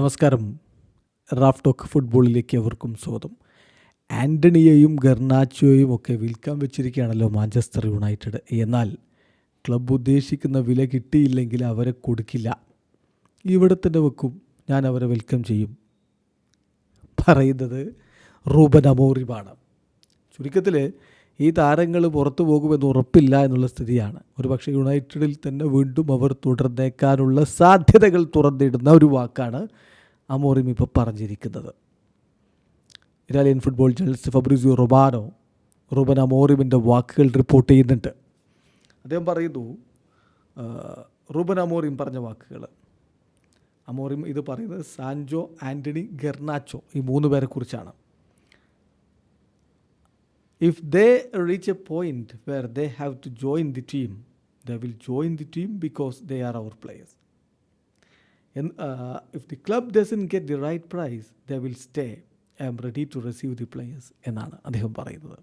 നമസ്കാരം. Raf talk ഫുട്ബോളിലേക്ക് അവർക്കും സ്വാഗതം. ആന്റണിയെയും ഗർണാച്ചോയും ഒക്കെ വിൽക്കാൻ വെച്ചിരിക്കുകയാണല്ലോ മാഞ്ചസ്റ്റർ യുണൈറ്റഡ്. എന്നാൽ ക്ലബ് ഉദ്ദേശിക്കുന്ന വില കിട്ടിയില്ലെങ്കിൽ അവരെ കൊടുക്കില്ല. ഇവിടെ തന്നെ വെക്കും ഞാൻ അവരെ വെൽക്കം ചെയ്യും. പറയുന്നത് റൂബൻ അമോറിമാണ്. ചുരുക്കത്തിൽ ഈ താരങ്ങൾ പുറത്തു പോകുമെന്ന് ഉറപ്പില്ല എന്നുള്ള സ്ഥിതിയാണ്. ഒരുപക്ഷെ യുണൈറ്റഡിൽ തന്നെ വീണ്ടും അവർ തുടർന്നേക്കാനുള്ള സാധ്യതകൾ തുറന്നിടുന്ന ഒരു വാക്കാണ് അമോറിം ഇപ്പോൾ പറഞ്ഞിരിക്കുന്നത്. Italian football journalist Fabrizio Romano Ruben അമോറിമിന്റെ വാക്കുകൾ റിപ്പോർട്ട് ചെയ്യുന്നുണ്ട്. അദ്ദേഹം പറയുന്നു റൂബൻ അമോറിം പറഞ്ഞ വാക്കുകൾ അമോറിം ഇത് പറയുന്നത് സാൻജോ ആന്റണി ഗെർണാച്ചോ ഈ മൂന്ന് പേരെ കുറിച്ചാണ്. If they reach a point where they have to join the team, they will join the team because they are our players. And uh, if the club doesn't get the right price, they will stay. I am ready to receive the players എന്നാണ് അദ്ദേഹം പറയുന്നത്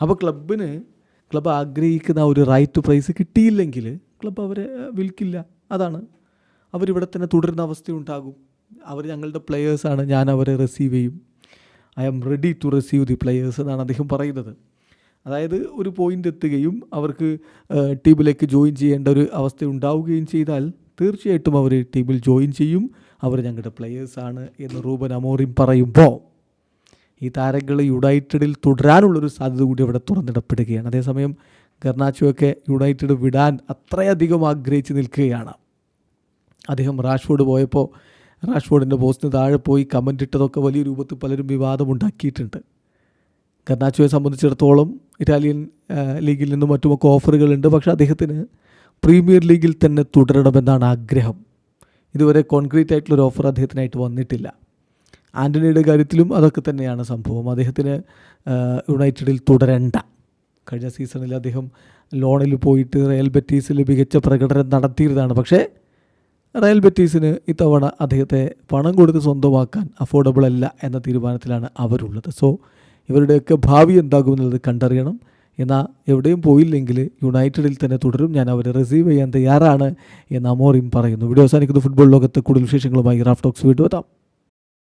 അപ്പോൾ ക്ലബിന് club ആഗ്രഹിക്കുന്ന price, ഒരു right price കിട്ടിയില്ലെങ്കിൽ club അവരെ uh, വിൽക്കില്ല അതാണ് അവരിവിടെ തന്നെ തുടരുന്ന അവസ്ഥയുണ്ടാകും അവർ ഞങ്ങളുടെ പ്ലെയേഴ്സാണ് ഞാൻ അവരെ റിസീവ് ചെയ്യും I am ready to receive the players എന്നാണ് അദ്ദേഹം പറയുന്നത്. അതായത് ഒരു പോയിന്റ് എത്തുകയും അവർക്ക് ടീമിലേക്ക് ജോയിൻ ചെയ്യേണ്ട ഒരു അവസ്ഥ ഉണ്ടാവുകയും ചെയ്താൽ തീർച്ചയായിട്ടും അവർ ടീമിൽ ജോയിൻ ചെയ്യും. അവർ ഞങ്ങളുടെ പ്ലെയേഴ്സാണ് എന്ന് റൂബൻ അമോറിം പറയുമ്പോൾ ഈ താരങ്ങൾ യുണൈറ്റഡിൽ തുടരാനുള്ളൊരു സാധ്യത കൂടി അവിടെ തുറന്നിടപ്പെടുകയാണ്. അതേസമയം ഗർണാച്ചോയൊക്കെ യുണൈറ്റഡ് വിടാൻ അത്രയധികം ആഗ്രഹിച്ച് നിൽക്കുകയാണ്. അദ്ദേഹം റാഷ്ഫോർഡ് പോയപ്പോൾ റാഷ്ഫോർഡിന്റെ പോസ്റ്റിന് താഴെ പോയി കമന്റ് ഇട്ടതൊക്കെ വലിയ രൂപത്തിൽ പലരും വിവാദമുണ്ടാക്കിയിട്ടുണ്ട് കർണാച്ചുവെ സംബന്ധിച്ചിടത്തോളം ഇറ്റാലിയൻ ലീഗിൽ നിന്നും മറ്റുമൊക്കെ ഓഫറുകളുണ്ട് പക്ഷേ അദ്ദേഹത്തിന് പ്രീമിയർ ലീഗിൽ തന്നെ തുടരണമെന്നാണ് ആഗ്രഹം. ഇതുവരെ കോൺക്രീറ്റ് ആയിട്ടുള്ള ഒരു ഓഫർ അദ്ദേഹത്തിനായിട്ട് വന്നിട്ടില്ല. ആന്റണിയുടെ കാര്യത്തിലും അതൊക്കെ തന്നെയാണ് സംഭവം. അദ്ദേഹത്തിന് യുണൈറ്റഡിൽ തുടരണ്ട. കഴിഞ്ഞ സീസണിൽ അദ്ദേഹം ലോണിൽ പോയിട്ട് റയൽ ബെറ്റീസിൽ മികച്ച പ്രകടനം നടത്തിയിരുന്നതാണ്. പക്ഷേ റയൽ ബെറ്റീസിന് ഇത്തവണ അദ്ദേഹത്തെ പണം കൊടുത്ത് സ്വന്തമാക്കാൻ അഫോർഡബിൾ അല്ല എന്ന തീരുമാനത്തിലാണ് അവരുള്ളത്. സോ ഇവരുടെയൊക്കെ ഭാവി എന്താകുമെന്നുള്ളത് കണ്ടറിയണം. എന്നാൽ എവിടെയും പോയില്ലെങ്കിൽ യുണൈറ്റഡിൽ തന്നെ തുടരും. ഞാൻ അവരെ റിസീവ് ചെയ്യാൻ തയ്യാറാണ് എന്ന് അമോറിയും പറയുന്നു. വീഡിയോ അവസാനിക്കുന്ന. ഫുട്ബോൾ ലോകത്ത് കൂടുതൽ വിശേഷങ്ങളുമായി റാഫ്റ്റോക്സ് വീണ്ടും എത്താം.